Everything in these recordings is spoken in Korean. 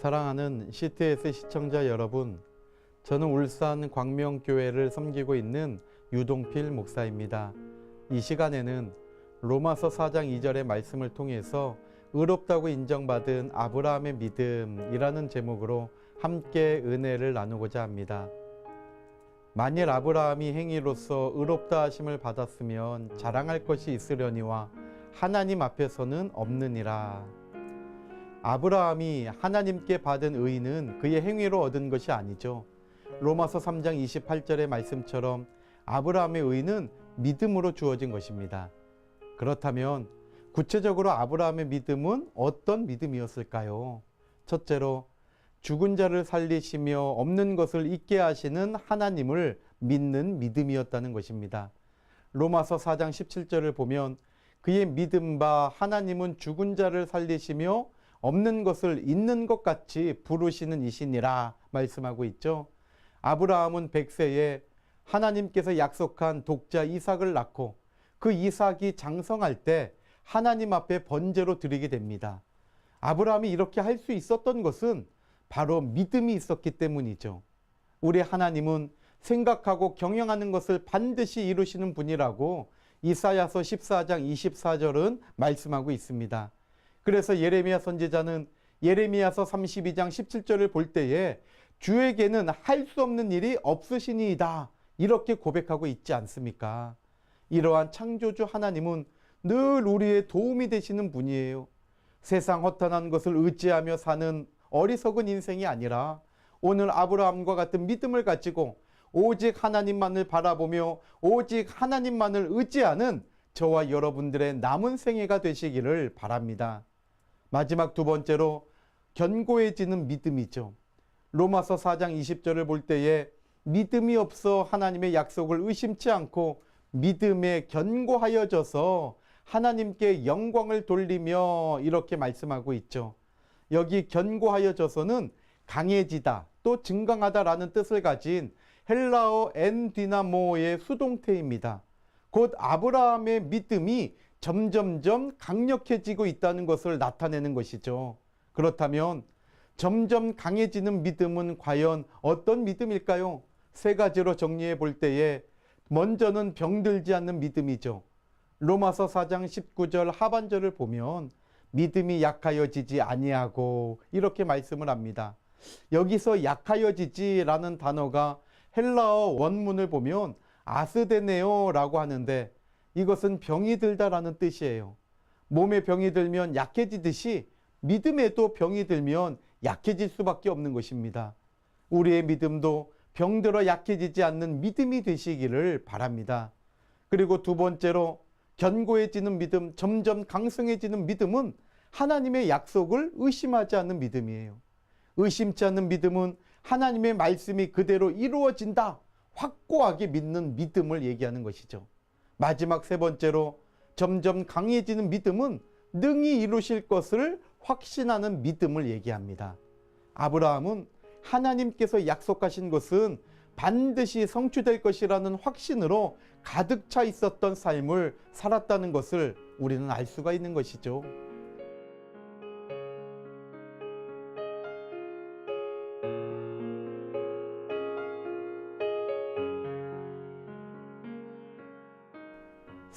사랑하는 CTS 시청자 여러분, 저는 울산 광명교회를 섬기고 있는 유동필 목사입니다. 이 시간에는 로마서 4장 2절의 말씀을 통해서 의롭다고 인정받은 아브라함의 믿음이라는 제목으로 함께 은혜를 나누고자 합니다. 만일 아브라함이 행위로서 의롭다 하심을 받았으면 자랑할 것이 있으려니와 하나님 앞에서는 없느니라. 아브라함이 하나님께 받은 의는 그의 행위로 얻은 것이 아니죠. 로마서 3장 28절의 말씀처럼 아브라함의 의는 믿음으로 주어진 것입니다. 그렇다면 구체적으로 아브라함의 믿음은 어떤 믿음이었을까요? 첫째로 죽은 자를 살리시며 없는 것을 있게 하시는 하나님을 믿는 믿음이었다는 것입니다. 로마서 4장 17절을 보면 그의 믿음 바 하나님은 죽은 자를 살리시며 없는 것을 있는 것 같이 부르시는 이시니라 말씀하고 있죠. 아브라함은 백세에 하나님께서 약속한 독자 이삭을 낳고 그 이삭이 장성할 때 하나님 앞에 번제로 드리게 됩니다. 아브라함이 이렇게 할 수 있었던 것은 바로 믿음이 있었기 때문이죠. 우리 하나님은 생각하고 경영하는 것을 반드시 이루시는 분이라고 이사야서 14장 24절은 말씀하고 있습니다. 그래서 예레미야 선지자는 예레미야서 32장 17절을 볼 때에 주에게는 할 수 없는 일이 없으시니이다. 이렇게 고백하고 있지 않습니까? 이러한 창조주 하나님은 늘 우리의 도움이 되시는 분이에요. 세상 허탄한 것을 의지하며 사는 어리석은 인생이 아니라 오늘 아브라함과 같은 믿음을 가지고 오직 하나님만을 바라보며 오직 하나님만을 의지하는 저와 여러분들의 남은 생애가 되시기를 바랍니다. 마지막 두 번째로 견고해지는 믿음이죠. 로마서 4장 20절을 볼 때에 믿음이 없어 하나님의 약속을 의심치 않고 믿음에 견고하여져서 하나님께 영광을 돌리며 이렇게 말씀하고 있죠. 여기 견고하여져서는 강해지다 또 증강하다라는 뜻을 가진 헬라어 엔디나모의 수동태입니다. 곧 아브라함의 믿음이 점점점 강력해지고 있다는 것을 나타내는 것이죠. 그렇다면 점점 강해지는 믿음은 과연 어떤 믿음일까요? 세 가지로 정리해 볼 때에 먼저는 병들지 않는 믿음이죠. 로마서 4장 19절 하반절을 보면 믿음이 약하여지지 아니하고 이렇게 말씀을 합니다. 여기서 약하여지지라는 단어가 헬라어 원문을 보면 아스데네오라고 하는데 이것은 병이 들다라는 뜻이에요. 몸에 병이 들면 약해지듯이 믿음에도 병이 들면 약해질 수밖에 없는 것입니다. 우리의 믿음도 병들어 약해지지 않는 믿음이 되시기를 바랍니다. 그리고 두 번째로 견고해지는 믿음, 점점 강성해지는 믿음은 하나님의 약속을 의심하지 않는 믿음이에요. 의심치 않는 믿음은 하나님의 말씀이 그대로 이루어진다. 확고하게 믿는 믿음을 얘기하는 것이죠. 마지막 세 번째로 점점 강해지는 믿음은 능히 이루실 것을 확신하는 믿음을 얘기합니다. 아브라함은 하나님께서 약속하신 것은 반드시 성취될 것이라는 확신으로 가득 차 있었던 삶을 살았다는 것을 우리는 알 수가 있는 것이죠.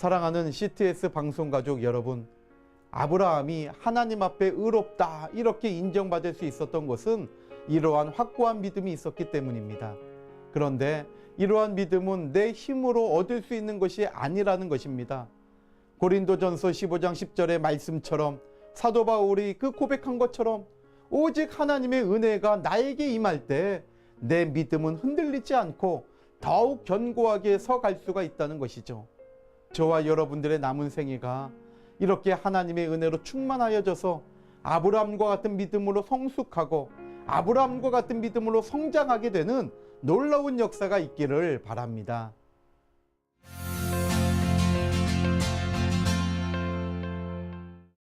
사랑하는 CTS 방송 가족 여러분, 아브라함이 하나님 앞에 의롭다 이렇게 인정받을 수 있었던 것은 이러한 확고한 믿음이 있었기 때문입니다. 그런데 이러한 믿음은 내 힘으로 얻을 수 있는 것이 아니라는 것입니다. 고린도전서 15장 10절의 말씀처럼 사도 바울이 그 고백한 것처럼 오직 하나님의 은혜가 나에게 임할 때 내 믿음은 흔들리지 않고 더욱 견고하게 서갈 수가 있다는 것이죠. 저와 여러분들의 남은 생애가 이렇게 하나님의 은혜로 충만하여져서 아브라함과 같은 믿음으로 성숙하고 아브라함과 같은 믿음으로 성장하게 되는 놀라운 역사가 있기를 바랍니다.